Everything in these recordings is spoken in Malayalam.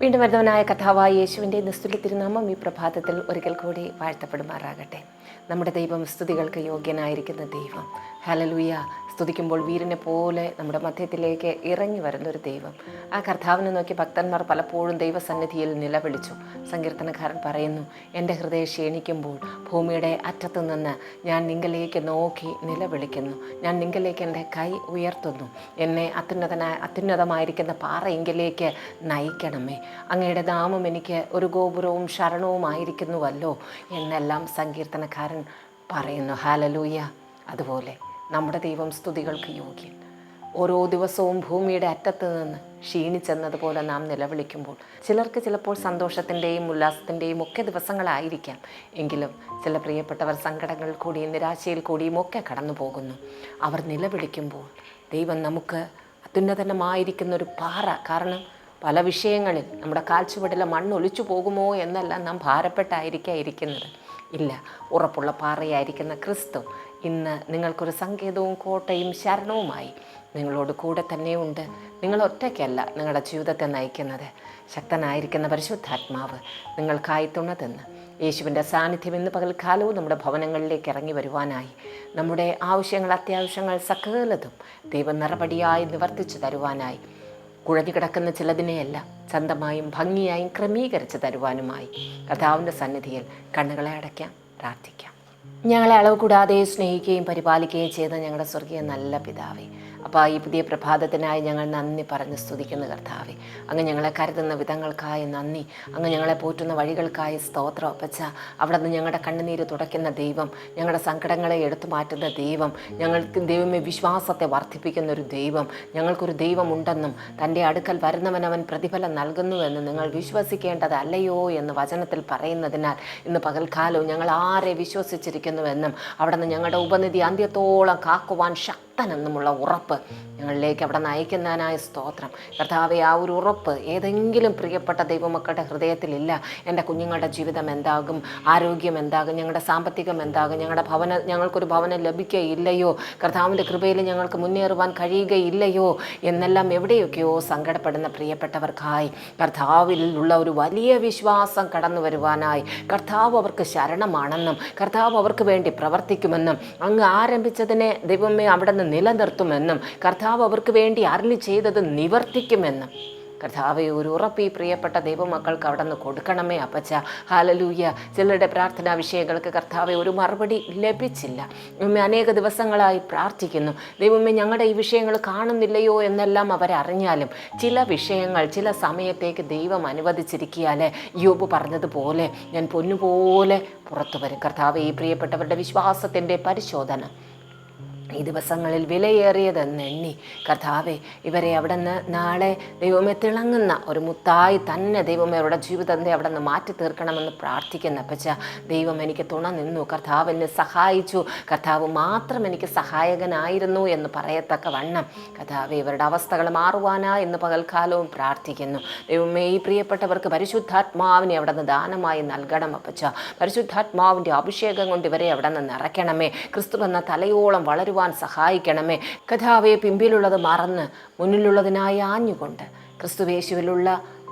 വീണ്ടും വരുന്നവനായ കഥാവായ യേശുവിന്റെ നിസ്തുല്യ തിരുനാമം ഈ പ്രഭാതത്തിൽ ഒരിക്കൽ കൂടി വാഴ്ത്തപ്പെടുമാറാകട്ടെ. നമ്മുടെ ദൈവം സ്തുതികൾക്ക് യോഗ്യനായിരിക്കുന്ന ദൈവം. ഹലലുയ സ്തുതിക്കുമ്പോൾ വീരനെ പോലെ നമ്മുടെ മധ്യത്തിലേക്ക് ഇറങ്ങി വരുന്ന ഒരു ദൈവം. ആ കർത്താവിനെ നോക്കി ഭക്തന്മാർ പലപ്പോഴും ദൈവസന്നിധിയിൽ നിലവിളിച്ചു. സങ്കീർത്തനക്കാരൻ പറയുന്നു എന്റെ ഹൃദയം ക്ഷീണിക്കുമ്പോൾ ഭൂമിയുടെ അറ്റത്തു നിന്ന് ഞാൻ നിങ്കലേക്ക് നോക്കി നിലവിളിക്കുന്നു. ഞാൻ നിങ്കലേക്ക് എന്റെ കൈ ഉയർത്തുന്നു. എന്നെ അത്യുന്നതനായ അത്യുന്നതമായിരിക്കുന്ന പാറയെങ്കിലേക്ക് നയിക്കണമേ. അങ്ങയുടെ നാമം എനിക്ക് ഒരു ഗോപുരവും ശരണവുമായിരിക്കുന്നുവല്ലോ എന്നെല്ലാം സങ്കീർത്തനക്കാരൻ പറയുന്നു. ഹാലലൂയ അതുപോലെ. നമ്മുടെ ദൈവം സ്തുതികൾക്ക് യോഗ്യൻ. ഓരോ ദിവസവും ഭൂമിയുടെ അറ്റത്ത് നിന്ന് ക്ഷീണിച്ചെന്നതുപോലെ നാം നിലവിളിക്കുമ്പോൾ ചിലർക്ക് ചിലപ്പോൾ സന്തോഷത്തിന്റെയും ഉല്ലാസത്തിന്റെയും ഒക്കെ ദിവസങ്ങളായിരിക്കാം. എങ്കിലും ചില പ്രിയപ്പെട്ടവർ സങ്കടങ്ങൾ കൂടിയും നിരാശയിൽ കൂടിയും ഒക്കെ കടന്നു പോകുന്നു. അവർ നിലവിളിക്കുമ്പോൾ ദൈവം നമുക്ക് അത്യുന്നതനമായിരിക്കുന്ന ഒരു പാറ. കാരണം പല വിഷയങ്ങളിൽ നമ്മുടെ കാൽച്ചുവടിലെ മണ്ണ് ഒലിച്ചു പോകുമോ എന്നെല്ലാം നാം ഭാരപ്പെട്ടായിരിക്കാം ഇരിക്കുന്നത്. ഇല്ല ഉറപ്പുള്ള പാറയായിരിക്കുന്ന ക്രിസ്തു ഇന്ന് നിങ്ങൾക്കൊരു സങ്കേതവും കോട്ടയും ശരണവുമായി നിങ്ങളോട് കൂടെ തന്നെയുണ്ട് നിങ്ങൾ ഒറ്റയ്ക്കല്ല നിങ്ങളുടെ ജീവിതത്തെ നയിക്കുന്നത്. ശക്തനായിരിക്കുന്ന പരിശുദ്ധാത്മാവ് നിങ്ങൾക്കായി തുണതെന്ന് യേശുവിന്റെ സാന്നിധ്യം ഇന്ന് പകൽക്കാലവും നമ്മുടെ ഭവനങ്ങളിലേക്ക് ഇറങ്ങി വരുവാനായി. നമ്മുടെ ആവശ്യങ്ങൾ അത്യാവശ്യങ്ങൾ സകലതും ദൈവം നിറപടിയായി നിവർത്തിച്ചു തരുവാനായി. കുഴഞ്ഞു കിടക്കുന്ന ചിലതിനെയല്ല ചന്തമായും ഭംഗിയായും ക്രമീകരിച്ചു തരുവാനുമായി. കഥാവിന്റെ സന്നിധിയിൽ കണ്ണുകളെ അടയ്ക്കാം പ്രാർത്ഥിക്കാം. ഞങ്ങളെ അളവ് കൂടാതെ സ്നേഹിക്കുകയും പരിപാലിക്കുകയും ചെയ്ത ഞങ്ങളുടെ സ്വർഗീയ നല്ല പിതാവേ. അപ്പോൾ ഈ പുതിയ പ്രഭാതത്തിനായി ഞങ്ങൾ നന്ദി പറഞ്ഞ് സ്തുതിക്കുന്ന കർത്താവെ. അങ്ങ് ഞങ്ങളെ കരുതുന്ന വിധങ്ങൾക്കായി നന്ദി. അങ്ങ് ഞങ്ങളെ പോറ്റുന്ന വഴികൾക്കായി സ്തോത്രം അപ്പച്ച. അവിടെ നിന്ന് ഞങ്ങളുടെ കണ്ണുനീര് തുടയ്ക്കുന്ന ദൈവം ഞങ്ങളുടെ സങ്കടങ്ങളെ എടുത്തു മാറ്റുന്ന ദൈവം ഞങ്ങൾക്ക് ദൈവമേ വിശ്വാസത്തെ വർദ്ധിപ്പിക്കുന്ന ഒരു ദൈവം ഞങ്ങൾക്കൊരു ദൈവമുണ്ടെന്നും തന്റെ അടുക്കൽ വരുന്നവനവൻ പ്രതിഫലം നൽകുന്നുവെന്ന് നിങ്ങൾ വിശ്വസിക്കേണ്ടതല്ലയോ എന്ന് വചനത്തിൽ പറയുന്നതിനാൽ ഇന്ന് പകൽക്കാലവും ഞങ്ങൾ ആരെ വിശ്വസിച്ചിരിക്കുന്നുവെന്നും അവിടെ നിന്ന് ഞങ്ങളുടെ ഉപനിധി അന്ത്യത്തോളം കാക്കുവാൻ ശക്തി ശക്തനെന്നുമുള്ള ഉറപ്പ് ഞങ്ങളിലേക്ക് അവിടെ നയിക്കുന്നതിനായ സ്തോത്രം. കർത്താവെ ആ ഒരു ഉറപ്പ് ഏതെങ്കിലും പ്രിയപ്പെട്ട ദൈവമക്കളുടെ ഹൃദയത്തിലില്ല. എന്റെ കുഞ്ഞുങ്ങളുടെ ജീവിതം എന്താകും? ആരോഗ്യം എന്താകും? ഞങ്ങളുടെ സാമ്പത്തികം എന്താകും? ഞങ്ങളുടെ ഭവന ഞങ്ങൾക്കൊരു ഭവനം ലഭിക്കുകയില്ലയോ കർത്താവിന്റെ കൃപയിൽ ഞങ്ങൾക്ക് മുന്നേറുവാൻ കഴിയുകയില്ലയോ? എന്നെല്ലാം എവിടെയൊക്കെയോ സങ്കടപ്പെടുന്ന പ്രിയപ്പെട്ടവർക്കായി കർത്താവിലുള്ള ഒരു വലിയ വിശ്വാസം കടന്നു വരുവാനായി. കർത്താവ് അവർക്ക് ശരണമാണെന്നും കർത്താവ് അവർക്ക് വേണ്ടി പ്രവർത്തിക്കുമെന്നും അങ്ങ് ആരംഭിച്ചതിനെ ദൈവമേ അവിടെ നിന്ന് നിലനിർത്തുമെന്നും കർത്താവ് അവർക്ക് വേണ്ടി അരളി ചെയ്തത് നിവർത്തിക്കുമെന്ന്. കർത്താവെ ഒരു ഉറപ്പ് ഈ പ്രിയപ്പെട്ട ദൈവമക്കൾക്ക് അവിടെ നിന്ന് കൊടുക്കണമേ അപ്പച്ച. ഹാലലൂയ ചിലരുടെ പ്രാർത്ഥനാ വിഷയങ്ങൾക്ക് കർത്താവെ ഒരു മറുപടി ലഭിച്ചില്ല. ദൈവമേ അനേക ദിവസങ്ങളായി പ്രാർത്ഥിക്കുന്നു. ദൈവമേ ഞങ്ങളുടെ ഈ വിഷയങ്ങൾ കാണുന്നില്ലയോ എന്നെല്ലാം അവരറിഞ്ഞാലും ചില വിഷയങ്ങൾ ചില സമയത്തേക്ക് ദൈവം അനുവദിച്ചിരിക്കിയാൽ യോബ് പറഞ്ഞതുപോലെ ഞാൻ പൊന്നുപോലെ പുറത്തു വരും. കർത്താവെ ഈ പ്രിയപ്പെട്ടവരുടെ വിശ്വാസത്തിന്റെ പരിശോധന. ഈ ദിവസങ്ങളിൽ വിലയേറിയതെന്ന് എണ്ണി കർത്താവെ ഇവരെ അവിടെ നിന്ന് നാളെ ദൈവമേ തിളങ്ങുന്ന ഒരു മുത്തായി തന്നെ ദൈവമേ അവരുടെ ജീവിതത്തെ അവിടെ നിന്ന് മാറ്റി തീർക്കണമെന്ന് പ്രാർത്ഥിക്കുന്ന. പച്ച ദൈവം എനിക്ക് തുണ നിന്നു. കർത്താവ് എന്നെ സഹായിച്ചു. കർത്താവ് മാത്രം എനിക്ക് സഹായകനായിരുന്നു എന്ന് പറയത്തക്ക വണ്ണം. കർത്താവ് ഇവരുടെ അവസ്ഥകൾ മാറുവാനാ എന്ന് പകൽക്കാലവും പ്രാർത്ഥിക്കുന്നു. ദൈവമേ ഈ പ്രിയപ്പെട്ടവർക്ക് പരിശുദ്ധാത്മാവിനെ അവിടെ നിന്ന് ദാനമായി നൽകണം. അപ്പച്ച പരിശുദ്ധാത്മാവിന്റെ അഭിഷേകം കൊണ്ട് ഇവരെ അവിടെ നിന്ന് നിറയ്ക്കണമേ. ക്രിസ്തു എന്ന തലയോളം വളരുവാൻ ചെയ്യുവാൻ സഹായിക്കണമേ. കഥാവെ പിമ്പിലുള്ളത് മറന്ന് മുന്നിലുള്ളതിനായി ആഞ്ഞുകൊണ്ട് ക്രിസ്തുവേശുവിലുള്ള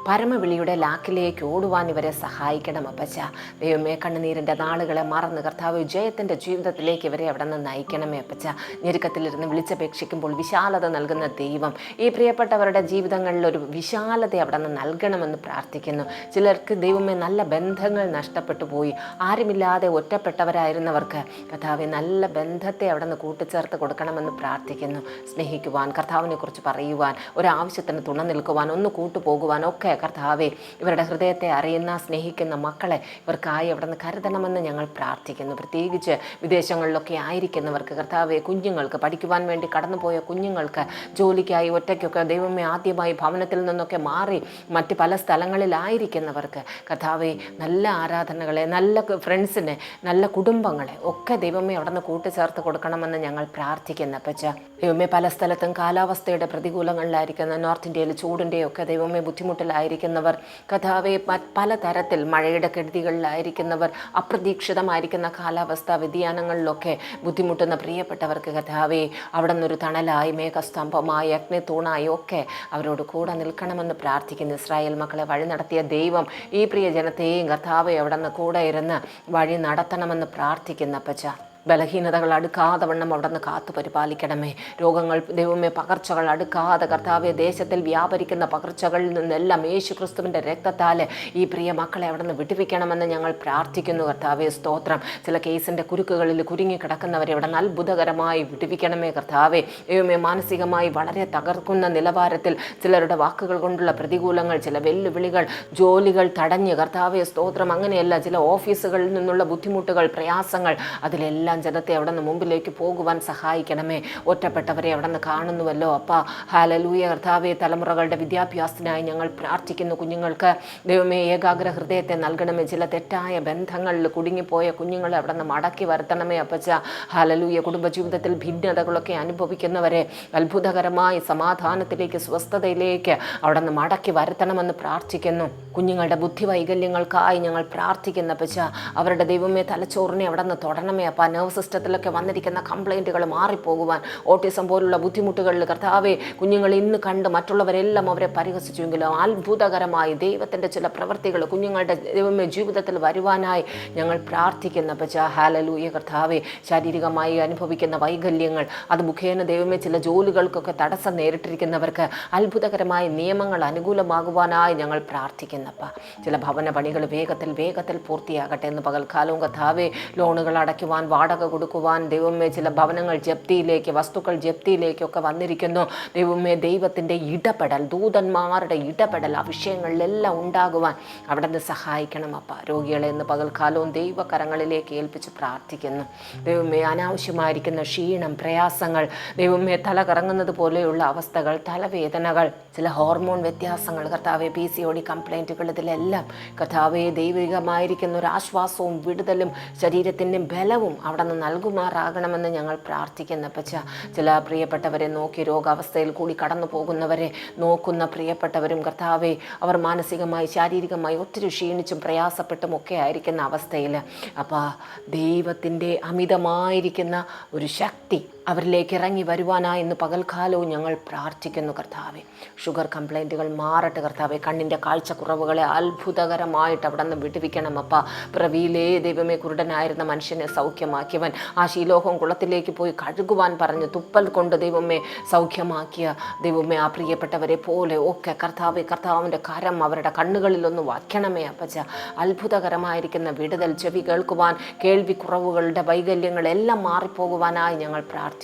പരമവിളിയുടെ ലാക്കിലേക്ക് ഓടുവാൻ ഇവരെ സഹായിക്കണം അപ്പച്ച. ദൈവമേ കണ്ണുനീരിന്റെ നാളുകളെ മറന്ന് കർത്താവ് ജയത്തിന്റെ ജീവിതത്തിലേക്ക് ഇവരെ അവിടെ നിന്ന് നയിക്കണമേ അപ്പച്ച. ഞെരുക്കത്തിലിരുന്ന് വിളിച്ചപേക്ഷിക്കുമ്പോൾ വിശാലത നൽകുന്ന ദൈവം ഈ പ്രിയപ്പെട്ടവരുടെ ജീവിതങ്ങളിൽ ഒരു വിശാലത അവിടെ നിന്ന് നൽകണമെന്ന് പ്രാർത്ഥിക്കുന്നു. ചിലർക്ക് ദൈവമേ നല്ല ബന്ധങ്ങൾ നഷ്ടപ്പെട്ടു പോയി. ആരുമില്ലാതെ ഒറ്റപ്പെട്ടവരായിരുന്നവർക്ക് കർത്താവെ നല്ല ബന്ധത്തെ അവിടെ നിന്ന് കൂട്ടിച്ചേർത്ത് കൊടുക്കണമെന്ന് പ്രാർത്ഥിക്കുന്നു. സ്നേഹിക്കുവാൻ കർത്താവിനെക്കുറിച്ച് പറയുവാൻ ഒരാവശ്യത്തിന് തുണ നിൽക്കുവാൻ ഒന്ന് കൂട്ടുപോകുവാൻ ഒക്കെ കർത്താവെ ഇവരുടെ ഹൃദയത്തെ അറിയുന്ന സ്നേഹിക്കുന്ന മക്കളെ ഇവർക്കായി അവിടെ നിന്ന് കരുതണമെന്ന് ഞങ്ങൾ പ്രാർത്ഥിക്കുന്നു. പ്രത്യേകിച്ച് വിദേശങ്ങളിലൊക്കെ ആയിരിക്കുന്നവർക്ക് കർത്താവെ കുഞ്ഞുങ്ങൾക്ക് പഠിക്കുവാൻ വേണ്ടി കടന്നുപോയ കുഞ്ഞുങ്ങൾക്ക് ജോലിക്കായി ഒറ്റയ്ക്കൊക്കെ ദൈവമേ ആദ്യമായി ഭവനത്തിൽ നിന്നൊക്കെ മാറി മറ്റ് പല സ്ഥലങ്ങളിലായിരിക്കുന്നവർക്ക് കർത്താവെ നല്ല ആരാധനകളെ നല്ല ഫ്രണ്ട്സിനെ നല്ല കുടുംബങ്ങളെ ഒക്കെ ദൈവമേ അവിടെ നിന്ന് കൂട്ടിച്ചേർത്ത് കൊടുക്കണമെന്ന് ഞങ്ങൾ പ്രാർത്ഥിക്കുന്ന. പച്ച ദൈവമേ പല സ്ഥലത്തും കാലാവസ്ഥയുടെ പ്രതികൂലങ്ങളിലായിരിക്കുന്ന നോർത്ത് ഇന്ത്യയിൽ ചൂടിന്റെയൊക്കെ ദൈവമേ ബുദ്ധിമുട്ടിലായി കെടുതികളിലായിരിക്കുന്നവർ കഥാവെ പലതരത്തിൽ മഴയുടെ കെടുതികളിലായിരിക്കുന്നവർ അപ്രതീക്ഷിതമായിരിക്കുന്ന കാലാവസ്ഥാ വ്യതിയാനങ്ങളിലൊക്കെ ബുദ്ധിമുട്ടുന്ന പ്രിയപ്പെട്ടവർക്ക് കഥാവെ അവിടെ നിന്നൊരു തണലായി മേഘസ്തംഭമായി അഗ്നിത്തൂണായി ഒക്കെ അവരോട് കൂടെ നിൽക്കണമെന്ന് പ്രാർത്ഥിക്കുന്നു. ഇസ്രായേൽ മക്കളെ വഴി നടത്തിയ ദൈവം ഈ പ്രിയ ജനത്തെയും കഥാവെ അവിടെ നിന്ന് കൂടെ ഇരുന്ന് വഴി നടത്തണമെന്ന് പ്രാർത്ഥിക്കുന്ന പച്ച ബലഹീനതകൾ അടുക്കാതെ വണ്ണം അവിടെ നിന്ന് കാത്തു പരിപാലിക്കണമേ. രോഗങ്ങൾ ദൈവമേ പകർച്ചകൾ അടുക്കാതെ കർത്താവെ ദേശത്തിൽ വ്യാപരിക്കുന്ന പകർച്ചകളിൽ നിന്നെല്ലാം യേശു ക്രിസ്തുവിന്റെ രക്തത്താൽ ഈ പ്രിയ മക്കളെ അവിടെ നിന്ന് വിടുവിക്കണമെന്ന് ഞങ്ങൾ പ്രാർത്ഥിക്കുന്നു. കർത്താവെ സ്തോത്രം. ചില കേസിന്റെ കുരുക്കുകളിൽ കുരുങ്ങിക്കിടക്കുന്നവരെ ഇവിടെ അത്ഭുതകരമായി വിടുവിക്കണമേ കർത്താവെ. ദൈവമേ മാനസികമായി വളരെ തകർക്കുന്ന നിലവാരത്തിൽ ചിലരുടെ വാക്കുകൾ കൊണ്ടുള്ള പ്രതികൂലങ്ങൾ ചില വെല്ലുവിളികൾ ജോലികൾ തടഞ്ഞ് കർത്താവെ സ്തോത്രം. അങ്ങനെയല്ല ചില ഓഫീസുകളിൽ നിന്നുള്ള ബുദ്ധിമുട്ടുകൾ പ്രയാസങ്ങൾ അതിലെല്ലാം ജനത്തെ അവിടെ നിന്ന് മുമ്പിലേക്ക് പോകുവാൻ സഹായിക്കണമേ. ഒറ്റപ്പെട്ടവരെ അവിടെ നിന്ന് കാണുന്നുവല്ലോ. അപ്പ ഹാലലൂയ കർത്താവെ തലമുറകളുടെ വിദ്യാഭ്യാസത്തിനായി ഞങ്ങൾ പ്രാർത്ഥിക്കുന്നു കുഞ്ഞുങ്ങൾക്ക്. ദൈവമേ ഏകാഗ്ര ഹൃദയത്തെ നൽകണമേ. ചില തെറ്റായ ബന്ധങ്ങളിൽ കുടുങ്ങിപ്പോയ കുഞ്ഞുങ്ങളെ അവിടെ നിന്ന് മടക്കി വരുത്തണമേ അപ്പച്ച. ഹാലലൂയ കുടുംബജീവിതത്തിൽ ഭിന്നതകളൊക്കെ അനുഭവിക്കുന്നവരെ അത്ഭുതകരമായി സമാധാനത്തിലേക്ക് സ്വസ്ഥതയിലേക്ക് അവിടെ നിന്ന് മടക്കി വരുത്തണമെന്ന് പ്രാർത്ഥിക്കുന്നു. കുഞ്ഞുങ്ങളുടെ ബുദ്ധി വൈകല്യങ്ങൾക്കായി ഞങ്ങൾ പ്രാർത്ഥിക്കുന്ന പച്ച അവരുടെ ദൈവമേ തലച്ചോറിനെ അവിടെ നിന്ന് തൊടണമേ അപ്പം. നെർവ് സിസ്റ്റത്തിലൊക്കെ വന്നിരിക്കുന്ന കംപ്ലൈന്റുകൾ മാറിപ്പോകുവാൻ ഓട്ടിസം പോലുള്ള ബുദ്ധിമുട്ടുകളിൽ കർത്താവെ കുഞ്ഞുങ്ങൾ ഇന്ന് കണ്ട് മറ്റുള്ളവരെല്ലാം അവരെ പരിഹസിച്ചുവെങ്കിലും അത്ഭുതകരമായി ദൈവത്തിന്റെ ചില പ്രവൃത്തികൾ കുഞ്ഞുങ്ങളുടെ ദൈവമേ ജീവിതത്തിൽ വരുവാനായി ഞങ്ങൾ പ്രാർത്ഥിക്കുന്ന. പച്ച ഹാലലൂയ കർത്താവെ ശാരീരികമായി അനുഭവിക്കുന്ന വൈകല്യങ്ങൾ അത് മുഖേന ദൈവമേ ചില ജോലികൾക്കൊക്കെ തടസ്സം നേരിട്ടിരിക്കുന്നവർക്ക് അത്ഭുതകരമായ നിയമങ്ങൾ അനുകൂലമാകുവാനായി ഞങ്ങൾ പ്രാർത്ഥിക്കുന്നപ്പ ചില ഭവന പണികൾ വേഗത്തിൽ വേഗത്തിൽ പൂർത്തിയാകട്ടെ എന്ന് പകൽക്കാലവും കഥാവെ ലോണുകൾ അടയ്ക്കുവാൻ വാടക കൊടുക്കുവാൻ ദൈവമേ ചില ഭവനങ്ങൾ ജപ്തിയിലേക്ക് വസ്തുക്കൾ ജപ്തിയിലേക്കൊക്കെ വന്നിരിക്കുന്നു. ദൈവമേ ദൈവത്തിന്റെ ഇടപെടൽ ദൂതന്മാരുടെ ഇടപെടൽ ആ വിഷയങ്ങളിലെല്ലാം ഉണ്ടാകുവാൻ അവിടെ നിന്ന് സഹായിക്കണം അപ്പ. രോഗികളെ ഇന്ന് പകൽക്കാലവും ദൈവകരങ്ങളിലേക്ക് ഏൽപ്പിച്ച് പ്രാർത്ഥിക്കുന്നു. ദൈവമേ അനാവശ്യമായിരിക്കുന്ന ക്ഷീണം പ്രയാസങ്ങൾ ദൈവമേ തല കറങ്ങുന്നത് പോലെയുള്ള അവസ്ഥകൾ തലവേദനകൾ ചില ഹോർമോൺ വ്യത്യാസങ്ങൾ കർത്താവെ പി സി ഒടി കംപ്ലൈന്റുകൾ ഇതിലെല്ലാം കർത്താവെ ദൈവികമായിരിക്കുന്ന ഒരു ആശ്വാസവും വിടുതലും ശരീരത്തിന്റെ ബലവും അവിടെ നിന്ന് നൽകുമാറാകണമെന്ന് ഞങ്ങൾ പ്രാർത്ഥിക്കുന്ന പച്ച ചില പ്രിയപ്പെട്ടവരെ നോക്കി രോഗാവസ്ഥയിൽ കൂടി കടന്നു പോകുന്നവരെ നോക്കുന്ന പ്രിയപ്പെട്ടവരും കർത്താവെ അവർ മാനസികമായി ശാരീരികമായി ഒത്തിരി ക്ഷീണിച്ചും പ്രയാസപ്പെട്ടും ഒക്കെ ആയിരിക്കുന്ന അവസ്ഥയിൽ അപ്പോൾ ദൈവത്തിന്റെ അമിതമായിരിക്കുന്ന ഒരു ശക്തി അവരിലേക്ക് ഇറങ്ങി വരുവാനായി ഇന്ന് പകൽക്കാലവും ഞങ്ങൾ പ്രാർത്ഥിക്കുന്നു കർത്താവെ. ഷുഗർ കംപ്ലൈന്റുകൾ മാറട്ടെ കർത്താവെ. കണ്ണിന്റെ കാഴ്ചക്കുറവുകളെ അത്ഭുതകരമായിട്ട് അവിടെ നിന്ന് വിടുവിക്കണം അപ്പ. പ്രവിയിലേ ദൈവമേ കുരുടനായിരുന്ന മനുഷ്യനെ സൗഖ്യമാക്കിയവൻ. ആ ശീലോഹം കുളത്തിലേക്ക് പോയി കഴുകുവാൻ പറഞ്ഞ് തുപ്പൽ കൊണ്ട് ദൈവമേ സൗഖ്യമാക്കിയ ദൈവമേ ആ പ്രിയപ്പെട്ടവരെ പോലെ ഒക്കെ കർത്താവെ കർത്താവിന്റെ കരം അവരുടെ കണ്ണുകളിലൊന്ന് വയ്ക്കണമേ അപ്പച്ച. അത്ഭുതകരമായിരിക്കുന്ന വിടുതൽ ചെവി കേൾക്കുവാൻ കേൾവി കുറവുകളുടെ വൈകല്യങ്ങളെല്ലാം മാറിപ്പോകുവാനായി ഞങ്ങൾ പ്രാർത്ഥിക്കുന്നു.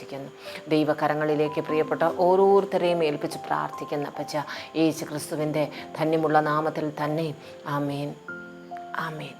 ദൈവകരങ്ങളിലേക്ക് പ്രിയപ്പെട്ട ഓരോരുത്തരെയും ഏൽപ്പിച്ച് പ്രാർത്ഥിക്കുന്ന അപ്പച്ച. യേശു ക്രിസ്തുവിന്റെ ധന്യമുള്ള നാമത്തിൽ തന്നെ. ആമേൻ. ആമേൻ.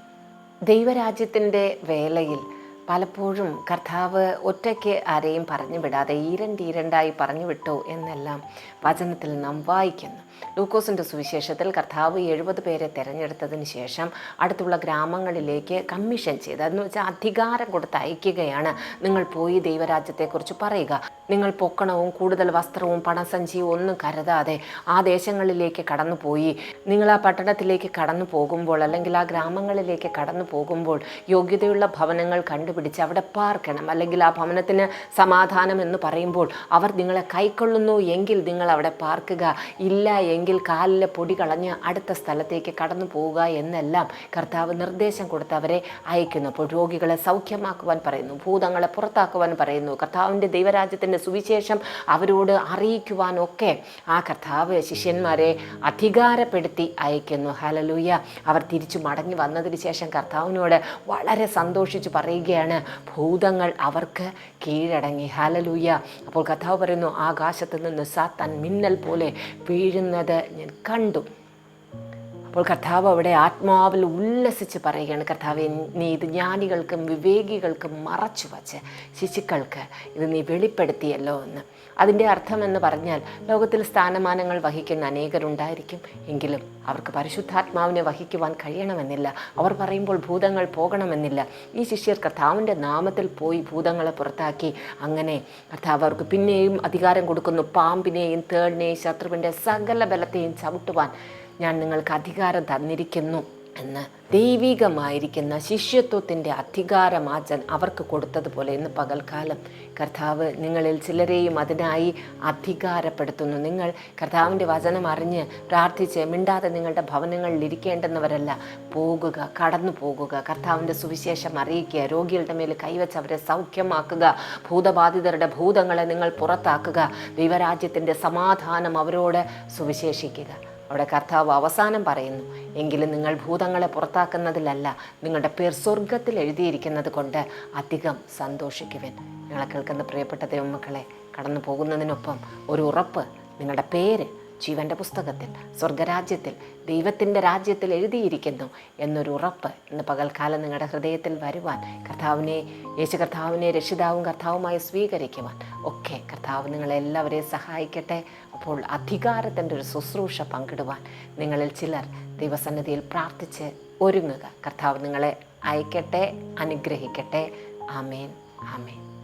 ദൈവരാജ്യത്തിന്റെ വേലയിൽ പലപ്പോഴും കർത്താവ് ഒറ്റയ്ക്ക് ആരെയും പറഞ്ഞു വിടാതെ ഈരണ്ടീരണ്ടായി പറഞ്ഞു വിട്ടു എന്നെല്ലാം വചനത്തിൽ നാം വായിക്കുന്നു. ലൂക്കോസിന്റെ സുവിശേഷത്തിൽ കർത്താവ് എഴുപത് പേരെ തിരഞ്ഞെടുത്തതിന് ശേഷം അടുത്തുള്ള ഗ്രാമങ്ങളിലേക്ക് കമ്മീഷൻ ചെയ്ത്. അതെന്ന് വെച്ചാൽ അധികാരം കൊടുത്ത് അയക്കുകയാണ്. നിങ്ങൾ പോയി ദൈവരാജ്യത്തെക്കുറിച്ച് പറയുക. നിങ്ങൾ പൊക്കണവും കൂടുതൽ വസ്ത്രവും പണസഞ്ചിയും ഒന്നും കരുതാതെ ആ ദേശങ്ങളിലേക്ക് കടന്നുപോയി. നിങ്ങൾ ആ പട്ടണത്തിലേക്ക് കടന്നു പോകുമ്പോൾ അല്ലെങ്കിൽ ആ ഗ്രാമങ്ങളിലേക്ക് കടന്നു പോകുമ്പോൾ യോഗ്യതയുള്ള ഭവനങ്ങൾ കണ്ടുപിടിച്ച് അവിടെ പാർക്കണം. അല്ലെങ്കിൽ ആ ഭവനത്തിന് സമാധാനം എന്ന് പറയുമ്പോൾ അവർ നിങ്ങളെ കൈക്കൊള്ളുന്നു എങ്കിൽ നിങ്ങൾ അവിടെ പാർക്കുക. ഇല്ല എങ്കിൽ കാലിലെ പൊടി കളഞ്ഞ് അടുത്ത സ്ഥലത്തേക്ക് കടന്നു പോവുക എന്നെല്ലാം കർത്താവ് നിർദ്ദേശം കൊടുത്ത് അവരെ അയക്കുന്നു. അപ്പോൾ രോഗികളെ സൗഖ്യമാക്കുവാൻ പറയുന്നു. ഭൂതങ്ങളെ പുറത്താക്കുവാൻ പറയുന്നു. കർത്താവിന്റെ ദൈവരാജ്യത്തിന്റെ സുവിശേഷം അവരോട് അറിയിക്കുവാനൊക്കെ ആ കർത്താവ് ശിഷ്യന്മാരെ അധികാരപ്പെടുത്തി അയക്കുന്നു. ഹലലൂയ അവർ തിരിച്ചു മടങ്ങി വന്നതിന് ശേഷം കർത്താവിനോട് വളരെ സന്തോഷിച്ച് പറയുകയാണ്. ഭൂതങ്ങൾ അവർക്ക് കീഴടങ്ങി. ഹലലൂയ അപ്പോൾ കഥാവ് പറയുന്നു ആകാശത്ത് നിന്ന് സാത്താൻ മിന്നൽ പോലെ വീഴുന്നത് ഞാൻ കണ്ടു. അപ്പോൾ കർത്താവ് അവിടെ ആത്മാവിൽ ഉല്ലസിച്ച് പറയുകയാണ്. കർത്താവ് നീ ഇത് ജ്ഞാനികൾക്കും വിവേകികൾക്കും മറച്ചു വച്ച് ശിശുക്കൾക്ക് ഇത് നീ വെളിപ്പെടുത്തിയല്ലോ എന്ന്. അതിന്റെ അർത്ഥം എന്ന് പറഞ്ഞാൽ ലോകത്തിൽ സ്ഥാനമാനങ്ങൾ വഹിക്കുന്ന അനേകരുണ്ടായിരിക്കും. എങ്കിലും അവർക്ക് പരിശുദ്ധാത്മാവിനെ വഹിക്കുവാൻ കഴിയണമെന്നില്ല. അവർ പറയുമ്പോൾ ഭൂതങ്ങൾ പോകണമെന്നില്ല. ഈ ശിഷ്യർ കർത്താവിന്റെ നാമത്തിൽ പോയി ഭൂതങ്ങളെ പുറത്താക്കി. അങ്ങനെ കർത്താവ് അവർക്ക് പിന്നെയും അധികാരം കൊടുക്കുന്നു. പാമ്പിനെയും തേളിനെയും ശത്രുവിന്റെ സകല ബലത്തെയും ചവിട്ടുവാൻ ഞാൻ നിങ്ങൾക്ക് അധികാരം തന്നിരിക്കുന്നു എന്ന് ദൈവികമായിരിക്കുന്ന ശിഷ്യത്വത്തിന്റെ അധികാരം അധികാരമാചൻ അവർക്ക് കൊടുത്തതുപോലെ ഇന്ന് പകൽക്കാലം കർത്താവ് നിങ്ങളിൽ ചിലരെയും അതിനായി അധികാരപ്പെടുത്തുന്നു. നിങ്ങൾ കർത്താവിന്റെ വചനം അറിഞ്ഞ് പ്രാർത്ഥിച്ച് മിണ്ടാതെ നിങ്ങളുടെ ഭവനങ്ങളിൽ ഇരിക്കേണ്ടെന്നവരല്ല. പോകുക കടന്നു പോകുക. കർത്താവിന്റെ സുവിശേഷം അറിയിക്കുക രോഗികളുടെ മേൽ കൈവച്ച് അവരെ സൗഖ്യമാക്കുക ഭൂതബാധിതരുടെ ഭൂതങ്ങളെ നിങ്ങൾ പുറത്താക്കുക ദൈവരാജ്യത്തിന്റെ സമാധാനം അവരോട് സുവിശേഷിക്കുക. അവിടെ കർത്താവ് അവസാനം പറയുന്നു എങ്കിലും നിങ്ങൾ ഭൂതങ്ങളെ പുറത്താക്കുന്നതിലല്ല നിങ്ങളുടെ പേർ സ്വർഗത്തിൽ എഴുതിയിരിക്കുന്നത് കൊണ്ട് അധികം സന്തോഷിക്കുവൻ. നിങ്ങളെ കേൾക്കുന്ന പ്രിയപ്പെട്ട ദൈവമക്കളെ കടന്നു പോകുന്നതിനൊപ്പം ഒരു ഉറപ്പ് നിങ്ങളുടെ പേര് ജീവന്റെ പുസ്തകത്തിൽ സ്വർഗരാജ്യത്തിൽ ദൈവത്തിന്റെ രാജ്യത്തിൽ എഴുതിയിരിക്കുന്നു എന്നൊരു ഉറപ്പ് ഇന്ന് പകൽക്കാലം നിങ്ങളുടെ ഹൃദയത്തിൽ വരുവാൻ കർത്താവിനെ യേശു കർത്താവിനെ രക്ഷിതാവും കർത്താവുമായി സ്വീകരിക്കുവാൻ ഒക്കെ കർത്താവ് നിങ്ങളെല്ലാവരെയും സഹായിക്കട്ടെ. അപ്പോൾ അധികാരത്തിന്റെ ഒരു ശുശ്രൂഷ പങ്കിടുവാൻ നിങ്ങളിൽ ചിലർ ദൈവസന്നിധിയിൽ പ്രാർത്ഥിച്ച് ഒരുങ്ങുക. കർത്താവ് നിങ്ങളെ അയക്കട്ടെ അനുഗ്രഹിക്കട്ടെ. ആമേൻ ആമേൻ.